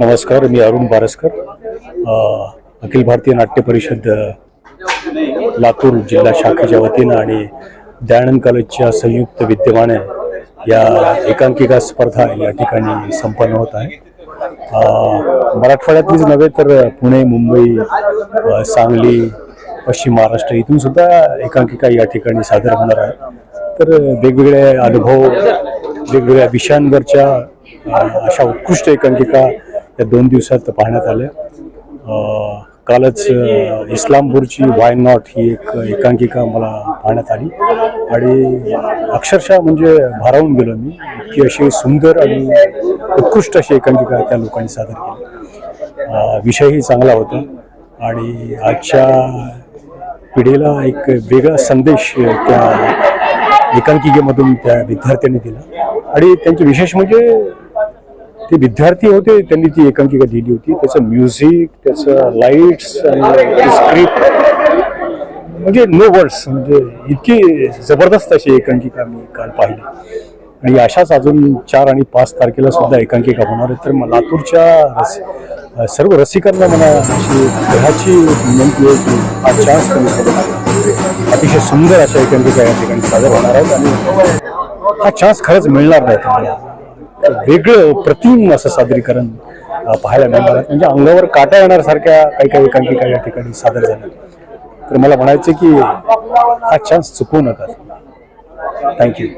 नमस्कार मी अरुण बारसकर अखिल भारतीय नाट्य परिषद लातूर जिल्हा शाखेच्या वतीनं आणि दयानंद कॉलेजच्या संयुक्त विद्यमाने या एकांकिका स्पर्धा या ठिकाणी संपन्न होत आहे. मराठवाड्यातलीच नव्हे तर पुणे मुंबई सांगली पश्चिम महाराष्ट्र इथून सुद्धा एकांकिका या ठिकाणी सादर होणार आहे. तर वेगवेगळे अनुभव वेगवेगळ्या विषयांवरच्या अशा उत्कृष्ट एकांकिका या दोन दिवसात पाहण्यात आल्या कालच इस्लामपूरची वाय नॉट ही एक एकांकिका मला पाहण्यात आली. आणि अक्षरशः म्हणजे भारावून गेलो मी. इतकी अशी सुंदर आणि उत्कृष्ट अशी एकांकिका त्या लोकांनी सादर केली. विषयही चांगला होता. आणि आजच्या पिढीला एक वेगळा संदेश त्या एकांकिकेमधून त्या विद्यार्थ्यांनी दिला. आणि त्यांचे विशेष म्हणजे ते विद्यार्थी होते त्यांनी ती एकांकिका दिली होती. त्याचं म्युझिक त्याचं लाईट्स आणि स्क्रिप्ट म्हणजे नो वर्ड्स म्हणजे इतकी जबरदस्त अशी एकांकिका मी काल पाहिली. आणि अशाच अजून चार आणि पाच तारखेला सुद्धा एकांकिका होणार आहे. तर मग लातूरच्या रस सर्व रसिकांना मला अशी ग्रहाची विनंती आहे की हा चान्स त्यांनी अतिशय सुंदर अशा एकांकिका या ठिकाणी सादर होणार आहेत आणि हा चान्स खरंच मिळणार नाही तुम्हाला. वेगळं प्रतिम असं सादरीकरण पाहायला मिळणार म्हणजे अंगावर काटा येण्यासारख्या काही काही एकांकिका या ठिकाणी सादर झाल्या. तर मला म्हणायचं की हा चान्स चुकवू नका. थँक्यू